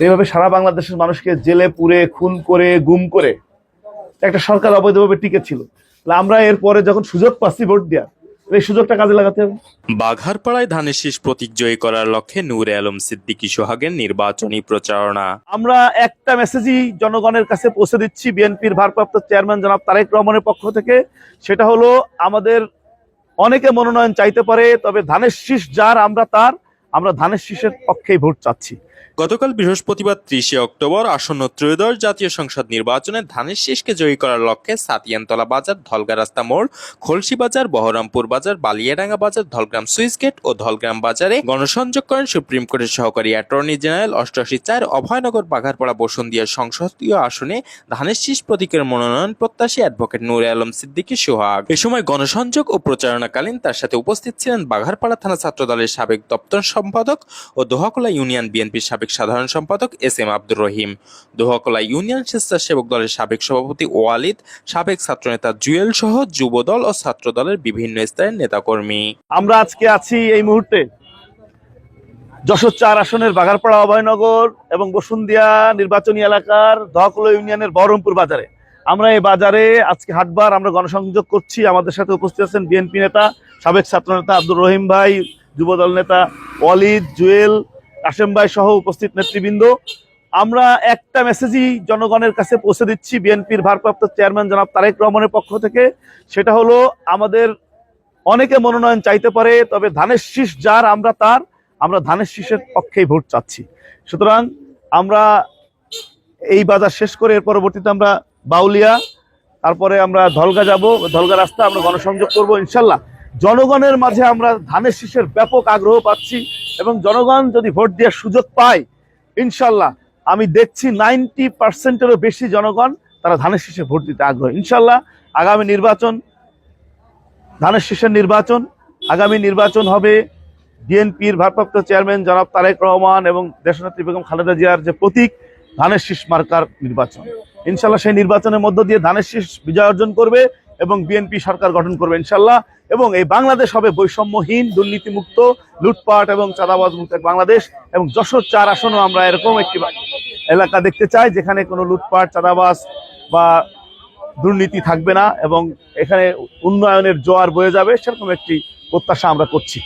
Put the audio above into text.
তো এইভাবে সারা বাংলাদেশের মানুষকে জেলে পুরে খুন করে গুম করে একটা সরকার অবৈধভাবে টিকে ছিল। আমরা এরপরে যখন সুযোগ পাচ্ছি ভোট দেওয়ার এই সুযোগটা কাজে লাগাতে হবে। বাঘারপাড়ায় ধানের শীষ প্রতীক জয়ী করার লক্ষ্যে নূরে আলম সিদ্দিকী সোহাগের নির্বাচনী প্রচারণা। আমরা একটা মেসেজই জনগণের কাছে পৌঁছে দিচ্ছি বিএনপির ভারপ্রাপ্ত চেয়ারম্যান জনাব তারেক রহমানের পক্ষ থেকে। সেটা হলো আমাদের অনেকে মনোনয়ন চাইতে পারে তবে ধানের শীষ যার আমরা তার আমরা ধানের শীষের পক্ষেই ভোট চাচ্ছি। গতকাল বৃহস্পতিবার ত্রিশে অক্টোবর আসন্ন ত্রয়োদশ জাতীয় সংসদ নির্বাচনে ধানের শীষকে জয়ী করার লক্ষ্যে সাতিয়ানতলা বাজার, ধলগা রাস্তা মোড়, খলসি বাজার, বহরমপুর বাজার, বালিয়াডাঙ্গা বাজার, ধলগ্রাম সুইচ গেট ও ধলগ্রাম বাজারে গণসংযোগ করেন সুপ্রিম কোর্টের সহকারী অ্যাটর্নি জেনারেল অষ্টআশি চার অভয়নগর, বাঘারপাড়া বসুন্দিয়া সংসদীয় আসনে ধানের শীষ প্রতীকের মনোনয়ন প্রত্যাশী অ্যাডভোকেট নূরে আলম সিদ্দিকী সোহাগ। এ সময় গণসংযোগ ও প্রচারণাকালীন তার সাথে উপস্থিত ছিলেন বাঘারপাড়া থানা ছাত্রদলের সাবেক দপ্তর সম্পাদক ও দোহাকলা ইউনিয়ন সাবেক সাধারণ সম্পাদক S M Abdur Rahim. Dohakola union স্বেচ্ছাসেবক দলের সাবেক সভাপতি ওয়ালিদ, সাবেক ছাত্রনেতা জুয়েল সহ যুবদল ও ছাত্রদলের বিভিন্ন স্তরের নেতাকর্মী। আমরা আজকে আছি এই মুহূর্তে যশোর চার আসনের বাগারপাড়া অভয়নগর এবং বসুন্দিয়া নির্বাচনী এলাকার দহকুলো ইউনিয়নের বহরমপুর বাজারে। আমরা এই বাজারে আজকে হাটবার আমরা গণসংযোগ করছি। আমাদের সাথে উপস্থিত আছেন বিএনপি নেতা, সাবেক ছাত্র নেতা আব্দুর রহিম ভাই, যুবদল নেতা ওয়ালিদ, জুয়েল কাশেম ভাই সহ উপস্থিত নেতৃবৃন্দ, আমরা একটা মেসেজই জনগণের কাছে পৌঁছে দিচ্ছি বিএনপির ভারপ্রাপ্ত চেয়ারম্যান জনাব তারেক রহমানের পক্ষ থেকে। সেটা হলো, আমাদের অনেকে মনোনয়ন চাইতে পারে, তবে ধানের শীষ যার, আমরা তার, আমরা ধানের শীষের পক্ষেই ভোট চাচ্ছি। সুতরাং আমরা এই বাজার শেষ করে এর পরবর্তীতে আমরা বাউলিয়া, তারপরে আমরা ধলগা যাব, ধলগা রাস্তা আমরা গণসংযোগ করব, ইনশাল্লাহ। জনগণের মাঝে আমরা ধানের শীষের ব্যাপক আগ্রহ পাচ্ছি। এবং জনগণ যদি ভোট দেওয়ার সুযোগ পায়, ইনশাল্লাহ, আমি দেখছি নাইনটি পার্সেন্টেরও বেশি জনগণ তারা ধানের শীষে ভোট দিতে আগ্রহ। ইনশাল্লাহ, আগামী নির্বাচন, ধানের শীষের নির্বাচন, আগামী নির্বাচন হবে বিএনপির ভারপ্রাপ্ত চেয়ারম্যান জনাব তারেক রহমান এবং দেশনেত্রী বেগম খালেদা জিয়ার যে প্রতীক, ধানের শীষ মার্কার নির্বাচন। ইনশাল্লাহ, সেই নির্বাচনের মধ্য দিয়ে ধানের শীষ বিজয় অর্জন করবে। এবং বিএনপি সরকার গঠন করবে ইনশাল্লাহ এবং এই বাংলাদেশ হবে বৈষম্যহীন, দুর্নীতিমুক্ত, লুটপাট এবং চাঁদাবাজ মুক্ত বাংলাদেশ এবং যশোর চার আসনও আমরা এরকম একটি এলাকা দেখতে চাই যেখানে কোনো লুটপাট, চাঁদাবাজ বা দুর্নীতি থাকবে না এবং এখানে উন্নয়নের জোয়ার বয়ে যাবে, সেরকম একটি প্রত্যাশা আমরা করছি।